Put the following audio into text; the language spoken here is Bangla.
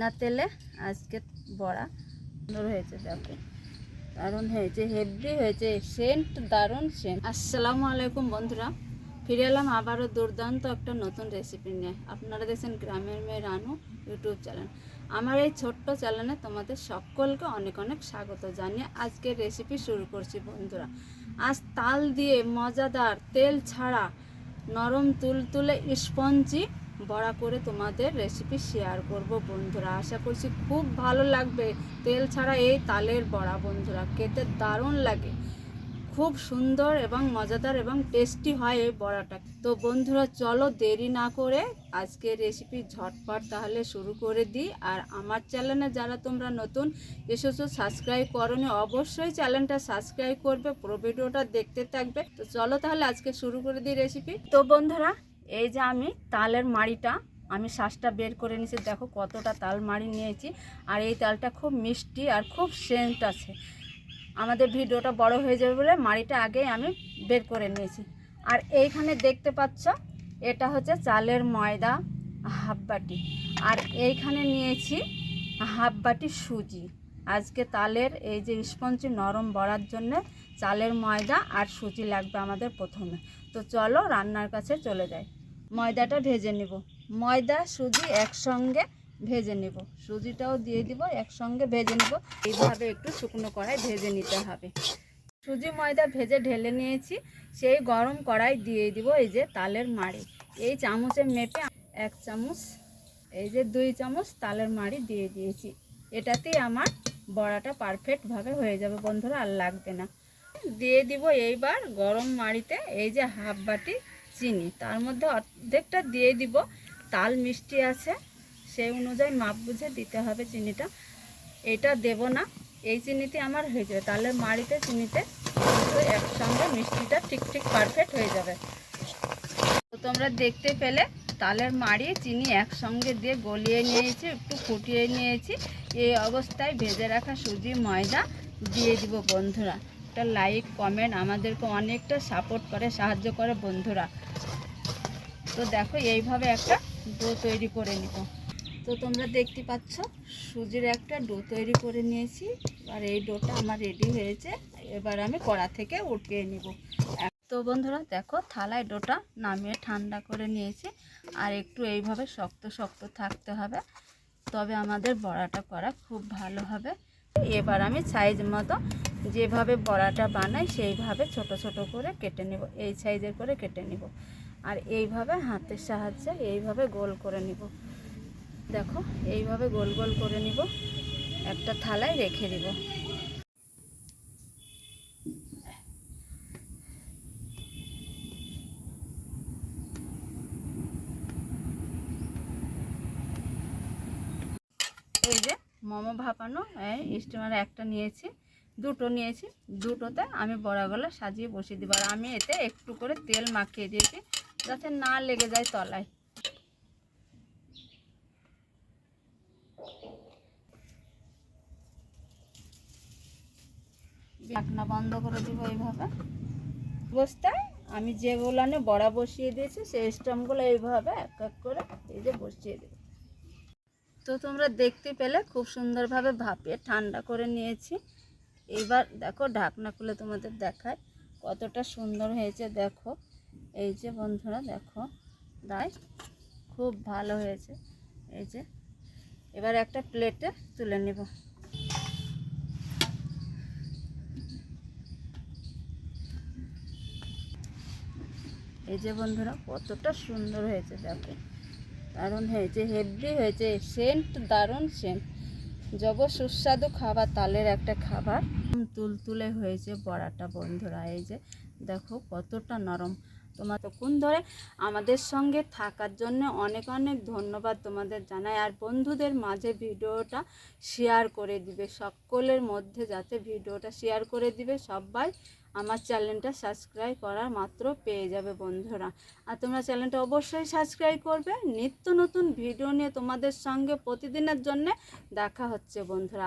না তেলে আজকে বড়া। সুন্দর হয়েছে, দেখো। দারুণ হয়েছে, হেভি হয়েছে, সেন্ট, দারুণ সেন্ট। আসসালামু আলাইকুম, বন্ধুরা। ফিরে এলাম আবারও দুর্দান্ত একটা নতুন রেসিপি নিয়ে। আপনারা দেখছেন গ্রামের মেয়ে রানু ইউটিউব চ্যানেল আমার এই ছোট্ট চ্যানেলে তোমাদের সকলকে অনেক অনেক স্বাগত জানিয়ে আজকের রেসিপি শুরু করছি, বন্ধুরা। আজ তাল দিয়ে মজাদার তেল ছাড়া নরম তুলতুলে স্পঞ্জি বড়া করে তোমাদের রেসিপি শেয়ার করব, বন্ধুরা। আশা করছি খুব ভালো লাগবে। তেল ছাড়া এই তালের বড়া, বন্ধুরা, খেতে দারুণ লাগে। খুব সুন্দর এবং মজাদার এবং টেস্টি হয় এই বড়াটা। তো বন্ধুরা, চলো দেরি না করে আজকে রেসিপি ঝটপট তাহলে শুরু করে দিই। আর আমার চ্যানেলে যারা তোমরা নতুন, এসেছ সাবস্ক্রাইব করনি, অবশ্যই চ্যানেলটা সাবস্ক্রাইব করবে। পুরো ভিডিওটা দেখতে থাকবে। তো চলো তাহলে আজকে শুরু করে দিই রেসিপি তো বন্ধুরা এই যে আমি তালের মাড়িটা, আমি শ্বাসটা বের করে নিয়েছি। দেখো কতটা তাল মাড়ি নিয়েছি। আর এই তালটা খুব মিষ্টি আর খুব সেন্ট আছে। আমাদের ভিডিওটা বড় হয়ে যাবে বলে মাড়িটা আগেই আমি বের করে নিয়েছি। আর এইখানে দেখতে পাচ্ছ, এটা হচ্ছে চালের ময়দা হাফ বাটি আর এইখানে নিয়েছি হাফ বাটি সুজি। আজকে তালের এই যে স্পঞ্জি নরম বড়ার জন্য চালের ময়দা আর সুজি লাগবে আমাদের প্রথমে। তো চলো রান্নার কাছে চলে যাই। ময়দাটা ভেজে নিব। ময়দা, সুজি একসঙ্গে ভেজে নেব। সুজিটাও দিয়ে দিব, একসঙ্গে ভেজে নেব। এইভাবে একটু শুকনো কড়াই ভেজে নিতে হবে। সুজি ময়দা ভেজে ঢেলে নিয়েছি। সেই গরম কড়াই দিয়ে দিব এই যে তালের মাড়ি। এই চামচে মেপে এক চামচ, এই যে দুই চামচ তালের মাড়ি দিয়ে দিয়েছি। এটাতেই আমার বড়াটা পারফেক্টভাবে হয়ে যাবে বন্ধুরা, আর লাগবে না। দিয়ে দিব এইবার গরম মাড়িতে এই যে হাফ বাটি চিনি। তার মধ্যে অর্ধেকটা দিয়ে দিব। তাল মিষ্টি আছে, সেই অনুযায়ী মাপ বুঝে দিতে হবে চিনিটা। এটা দেব না, এই চিনিতে আমার হয়ে যাবে। তাহলে মাড়িতে চিনিতে একসঙ্গে মিষ্টিটা ঠিক ঠিক পারফেক্ট হয়ে যাবে। তো তোমরা দেখতে পেলে, তালের মাড়ি চিনি একসঙ্গে দিয়ে গলিয়ে নিয়েছি, একটু ফুটিয়ে নিয়েছি। এই অবস্থায় ভেজে রাখা সুজি, ময়দা দিয়ে দিব বন্ধুরা। একটা লাইক, কমেন্ট আমাদেরকে অনেকটা সাপোর্ট করে, সাহায্য করে বন্ধুরা। তো দেখো, এইভাবে একটা ডো তৈরি করে নিব। তো তোমরা দেখতে পাচ্ছ, সুজির একটা ডো তৈরি করে নিয়েছি। আর এই ডোটা আমার রেডি হয়েছে। এবার আমি কড়া থেকে উঠিয়ে নিব। তো বন্ধুরা, দেখো, থালায় ডোটা নামিয়ে ঠান্ডা করে নিয়েছি। আর একটু এইভাবে শক্ত শক্ত থাকতে হবে। তবে আমাদের বড়াটা করা খুব ভালো হবে। এবার আমি সাইজ মতো যেভাবে বড়াটা বানাই, সেইভাবে ছোট ছোট করে কেটে নেব। এই সাইজের করে কেটে নিব। আর এইভাবে হাতের সাহায্যে এইভাবে গোল করে নিব। দেখো, এইভাবে গোল গোল করে নিব। একটা থালায় রেখে দিব। যে মোমো ভাপানো স্টিমারে একটা নিয়েছি, দুটো নিয়েছি। দুটোতে আমি বড়াগুলো সাজিয়ে বসিয়ে দিব। আর আমি এতে একটু করে তেল মাখিয়ে দিয়েছি। যাতে না লেগে যায় তলায়। ঢাকনা বন্ধ করে দিব এইভাবে। অবস্থায় আমি যেগুলো বড়া বসিয়ে দিয়েছি সেই স্টাম্পগুলো এইভাবে এক এক করে এই যে বসিয়ে দেব। তো তোমরা দেখতে পেলে খুব সুন্দরভাবে ভাপিয়ে ঠান্ডা করে নিয়েছি। এবার দেখো ঢাকনা খুলে তোমাদের দেখায় কতটা সুন্দর হয়েছে দেখো। এই যে বন্ধুরা দেখো দাই খুব ভালো হয়েছে। এই যে, এবার একটা প্লেটে তুলে নেব। এই যে বন্ধুরা, কতটা সুন্দর হয়েছে, দেখো। দারুণ হয়েছে হেভি হয়েছে সেন্ট দারুণ সেন্ট জব সুস্বাদু খাবার, তালের একটা খাবার। তুলতুলে হয়েছে বড়াটা বন্ধুরা, এই যে দেখো কতটা নরম। তোমার তখন ধরে আমাদের সঙ্গে থাকার জন্য অনেক অনেক ধন্যবাদ তোমাদের জানাই। আর বন্ধুদের মাঝে ভিডিওটা শেয়ার করে দিবে, সকলের মধ্যে যাতে ভিডিওটা শেয়ার করে দিবে, সবাই আমার চ্যানেলটা সাবস্ক্রাইব করার মাত্র পেয়ে যাবে বন্ধুরা। আর তোমরা চ্যানেলটা অবশ্যই সাবস্ক্রাইব করবে। নিত্য নতুন ভিডিও নিয়ে তোমাদের সঙ্গে প্রতিদিনের জন্য দেখা হচ্ছে বন্ধুরা।